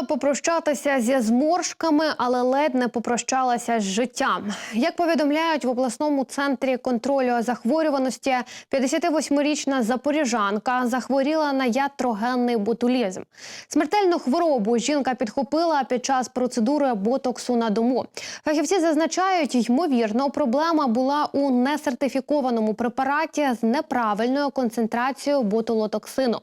Мала попрощатися зі зморшками, але ледь не попрощалася з життям. Як повідомляють в обласному центрі контролю захворюваності, 58-річна запоріжанка захворіла на ятрогенний ботулізм. Смертельну хворобу жінка підхопила під час процедури ботоксу на дому. Фахівці зазначають, ймовірно, проблема була у несертифікованому препараті з неправильною концентрацією ботулотоксину.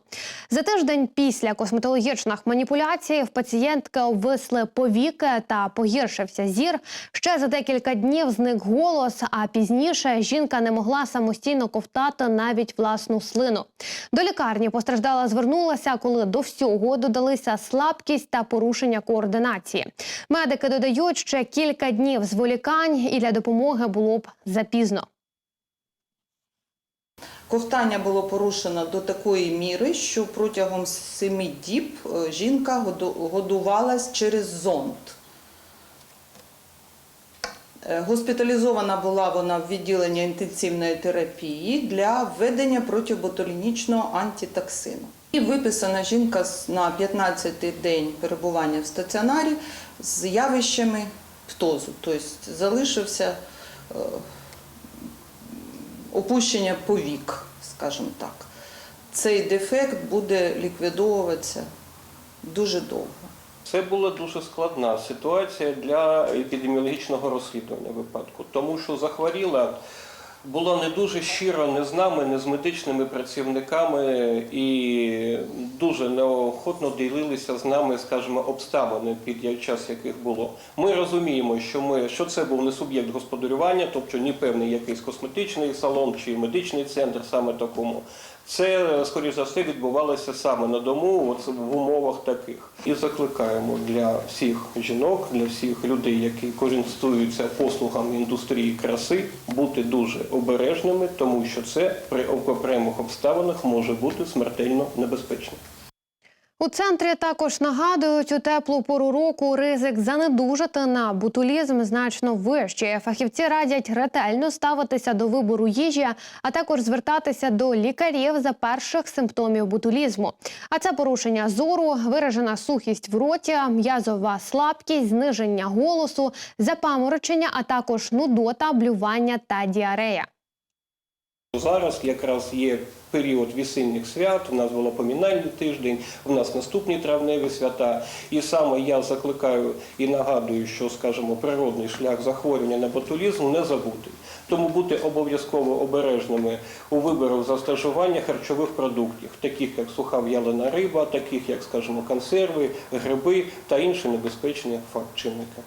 За тиждень після косметологічних маніпуляцій в пацієнтки обвисли повіки та погіршився зір. Ще за декілька днів зник голос, а пізніше жінка не могла самостійно ковтати навіть власну слину. До лікарні постраждала звернулася, коли до всього додалися слабкість та порушення координації. Медики додають, ще кілька днів зволікань і для допомоги було б запізно. Ковтання було порушено до такої міри, що протягом семи діб е, жінка годувалась через зонд. Е, Госпіталізована була вона в відділення інтенсивної терапії для введення протиботулінічного антитоксину. І виписана жінка на 15-й день перебування в стаціонарі з явищами птозу, тобто залишився е, опущення повік, скажімо так. Цей дефект буде ліквідовуватися дуже довго. Це була дуже складна ситуація для епідеміологічного розслідування випадку, тому що захворіла була не дуже щиро не з нами, не з медичними працівниками і дуже неохотно ділилися з нами, скажімо, обставини, під час яких було. Ми розуміємо, що ми що це був не суб'єкт господарювання, тобто ні певний якийсь косметичний салон чи медичний центр саме такому. Це, скоріш за все, відбувалося саме на дому, от в умовах таких. І закликаємо для всіх жінок, для всіх людей, які користуються послугами індустрії краси, бути дуже обережними, тому що це при окремих обставинах може бути смертельно небезпечно. У центрі також нагадують, у теплу пору року ризик занедужати на ботулізм значно вищий. Фахівці радять ретельно ставитися до вибору їжі, а також звертатися до лікарів за перших симптомів ботулізму. А це порушення зору, виражена сухість в роті, м'язова слабкість, зниження голосу, запаморочення, а також нудота, блювання та діарея. Зараз якраз є період весільних свят, у нас було помінальний тиждень, у нас наступні травневі свята. І саме я закликаю і нагадую, що, скажімо, природний шлях захворювання на ботулізм не забути. Тому бути обов'язково обережними у виборах застажування харчових продуктів, таких як суха в'ялена риба, таких як, скажімо, консерви, гриби та інші небезпечні фактчинники.